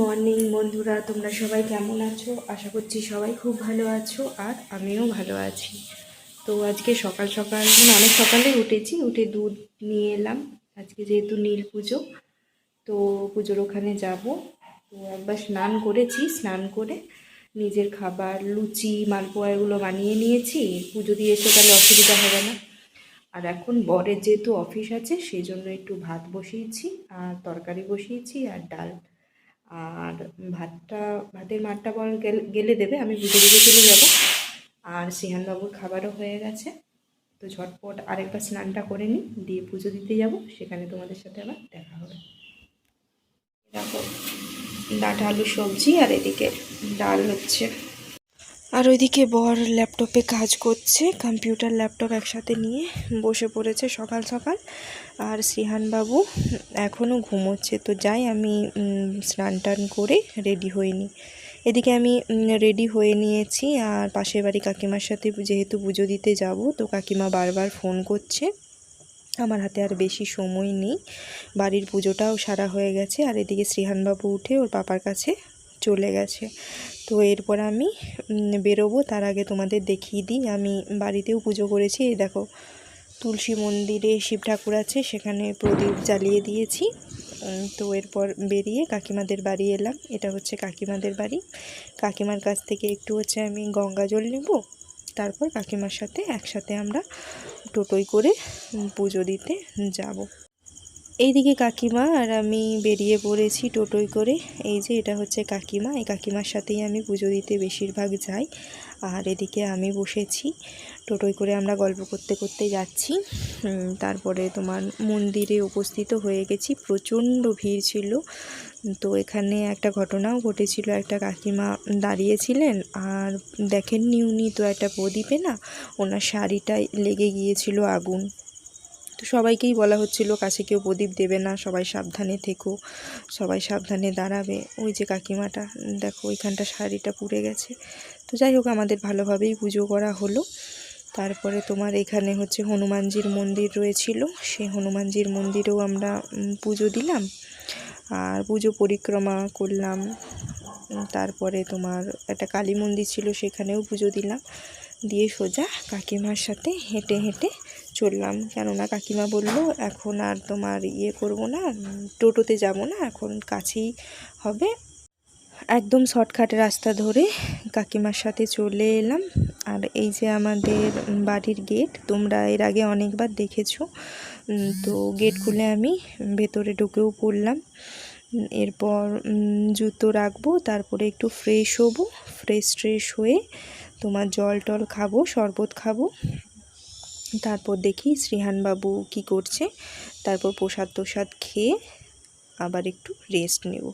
Morning বন্ধুরা, তোমরা সবাই কেমন আছো? আশা করছি সবাই খুব ভালো আছো আর আমিও ভালো আছি। তো আজকে সকাল সকাল মানে অনেক সকালে উঠেছি, উঠে দুধ নিয়ে এলাম। আজকে যেহেতু নীল পুজো, তো পুজোর ওখানে যাব। তো একবার স্নান করেছি, স্নান করে নিজের খাবার, লুচি, মালপোয়া এগুলো বানিয়ে নিয়েছি। পুজো দিয়ে এসে তাহলে অসুবিধা হবে না। আর এখন বরের যেহেতু অফিস আছে, সেই জন্য একটু ভাত বসিয়েছি, আর তরকারি বসিয়েছি, আর ডাল আর ভাতটা, ভাতের মাঠটা বল গেলে- দেবে, আমি পুজো দিতে চলে যাব। আর সিহানবাবুর খাবারও হয়ে গেছে। তো ঝটপট আরেকবার স্নানটা করে নিই, দিয়ে পুজো দিতে যাব, সেখানে তোমাদের সাথে আবার দেখা হবে। দেখো ডাঁটা আলু সবজি আর এদিকে ডাল হচ্ছে। আর ওইদিকে বর ল্যাপটপে কাজ করছে, কম্পিউটার ল্যাপটপ একসাথে নিয়ে বসে পড়েছে সকাল সকাল। আর শ্রীহানবাবু এখনও ঘুমোচ্ছে, তো যাই আমি স্নান টান করে রেডি হইনি এদিকে আমি রেডি হয়ে নিয়েছি, আর পাশের বাড়ি কাকিমার সাথে যেহেতু পুজো দিতে যাব, তো কাকিমা বারবার ফোন করছে। আমার হাতে আর বেশি সময় নেই, বাড়ির পুজোটাও সারা হয়ে গেছে। আর এদিকে শ্রীহানবাবু উঠে ওর পাপার কাছে চলে গেছে। তো এরপর আমি বেরোবো, তার আগে তোমাদের দেখিয়ে দিই। আমি বাড়িতেও পুজো করেছি, এই দেখো, তুলসী মন্দিরে শিব ঠাকুর আছে, সেখানে প্রদীপ জ্বালিয়ে দিয়েছি। তো এরপর বেরিয়ে কাকিমাদের বাড়ি এলাম। এটা হচ্ছে কাকিমাদের বাড়ি। কাকিমার কাছ থেকে একটু হচ্ছে আমি গঙ্গা জল নেব, তারপর কাকিমার সাথে একসাথে আমরা টোটোয় করে পুজো দিতে যাব। এইদিকে কাকিমা আর আমি বেরিয়ে পড়েছি টোটোয় করে। এই যে এটা হচ্ছে কাকিমা। এই কাকিমার সাথেই আমি পুজো দিতে বেশিরভাগ যাই। আর এদিকে আমি বসেছি। টোটোয় করে আমরা গল্প করতে করতে যাচ্ছি। তারপরে তোমার মন্দিরে উপস্থিত হয়ে গেছি। প্রচণ্ড ভিড় ছিল। তো এখানে একটা ঘটনাও ঘটেছিল। একটা কাকিমা দাঁড়িয়েছিলেন। আর দেখেননি উনি তো একটা প্রদীপে না? ওনার শাড়িটায় লেগে গিয়েছিল আগুন। তো সবাইকেই বলা হচ্ছিল, কাছে কেউ প্রদীপ দেবে না, সবাই সাবধানে থেকো, সবাই সাবধানে দাঁড়াবে। ওই যে কাকিমাটা, দেখো ওইখানটা শাড়িটা পুড়ে গেছে। তো যাই হোক, আমাদের ভালোভাবেই পুজো করা হলো। তারপরে তোমার এখানে হচ্ছে হনুমানজির মন্দির রয়েছিল। সেই হনুমানজির মন্দিরেও আমরা পুজো দিলাম। আর পুজো পরিক্রমা করলাম। তারপরে তোমার একটা কালী মন্দির ছিল, সেখানেও পুজো দিলাম। দিয়ে সোজা কাকিমার সাথে হেঁটে হেঁটে চললাম। কেননা কাকিমা বলল, এখন আর তোমার ইয়ে করব না টোটোতে যাব না, এখন কাছেই হবে। একদম শর্টকাট রাস্তা ধরে কাকিমার সাথে চলে এলাম। আর এই যে আমাদের বাড়ির গেট, তোমরা এর আগে অনেকবার দেখেছ। তো গেট খুলে আমি ভেতরে ঢুকেও পড়লাম। এরপর জুতো রাখব, তারপরে একটু ফ্রেশ হব। ফ্রেশ ট্রেশ হয়ে তোমার জল টল খাব, শরবত খাব। তারপর দেখি শ্রীহানবাবু কি করছে। তারপর প্রসাদ প্রসাদ খেয়ে আবার একটু রেস্ট নেব।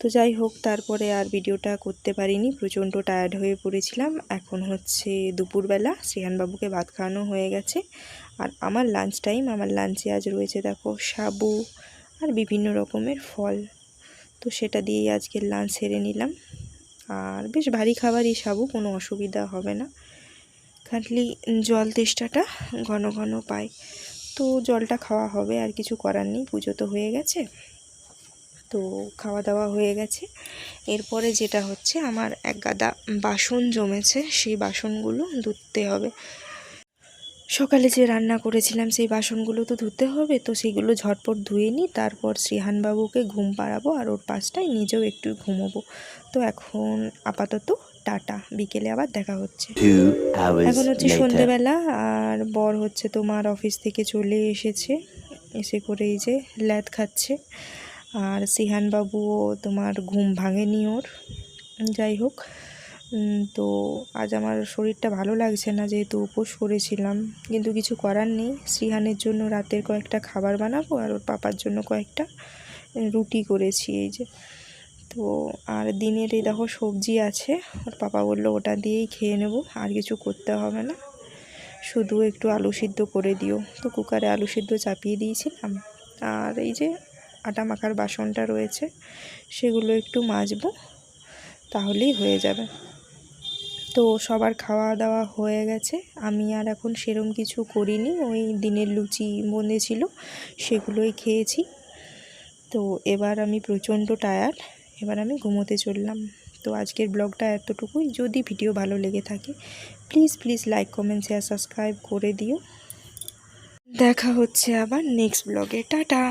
তো যাই হোক, তারপরে আর ভিডিওটা করতে পারিনি, প্রচণ্ড টায়ার্ড হয়ে পড়েছিলাম। এখন হচ্ছে দুপুরবেলা, শ্রীহানবাবুকে ভাত খাওয়ানো হয়ে গেছে। আর আমার লাঞ্চ টাইম আমার লাঞ্চে আজ রয়েছে দেখো সাবু আর বিভিন্ন রকমের ফল। তো সেটা দিয়েই আজকের লাঞ্চ সেরে নিলাম। আর বেশ ভারী খাবারই সাবু, কোনো অসুবিধা হবে না। খালি জল তেষ্টাটা ঘন ঘন পায় তো জলটা খাওয়া হবে, আর কিছু করার নেই, পুজো তো হয়ে গেছে। তো খাওয়া দাওয়া হয়ে গেছে। এরপরে যেটা হচ্ছে, আমার এক গাদা বাসন জমেছে, সেই বাসনগুলো ধুতে হবে। সকালে যে রান্না করেছিলাম, সেই বাসনগুলো তো ধুতে হবে, তো সেগুলো ঝটপট ধুয়ে নিই, তারপর শ্রীহানবাবুকে ঘুম পাড়াবো, আর ওর পাশটায় নিজেও একটু ঘুমোবো। তো এখন আপাতত টাটা বিকেলে আবার দেখা হচ্ছে। এখন হচ্ছে. সন্ধেবেলা আর বর হচ্ছে তোমার অফিস থেকে চলে এসেছে এসে করে এই যে ল্যাদ খাচ্ছে। আর সিহানবাবুও তোমার ঘুম ভাঙেনি ওর যাই হোক। তো আজ আমার শরীরটা ভালো লাগছে না যেহেতু উপোস করেছিলাম। কিন্তু কিছু করার নেই শ্রীহানের জন্য রাতের কয়েকটা খাবার বানাবো আর ওর পাপার জন্য কয়েকটা রুটি করেছি এই যে। তো আর দিনের এই দেখো সবজি আছে। ওর পাপা বলল ওটা দিয়েই খেয়ে নেব, আর কিছু করতে হবে না। শুধু একটু আলু সিদ্ধ করে দিও। তো কুকারে আলু সিদ্ধ চাপিয়ে দিয়েছিলাম। আর এই যে আটা মাখার বাসনটা রয়েছে, সেগুলো একটু মাজবো, তাহলেই হয়ে যাবে। তো সবার খাওয়া দাওয়া হয়ে গেছে। আমি আর এখন সেরম কিছু করিনি। ওই দিনের লুচি বনে ছিল, সেগুলোই খেয়েছি। তো এবার আমি প্রচণ্ড টায়ার্ড এবার আমি ঘুমোতে চললাম। তো আজকের ব্লগটা এতটুকুই। যদি ভিডিও ভালো লেগে থাকে please please like comment share subscribe করে দিও। দেখা হচ্ছে আবার নেক্সট ব্লগে। টাটা!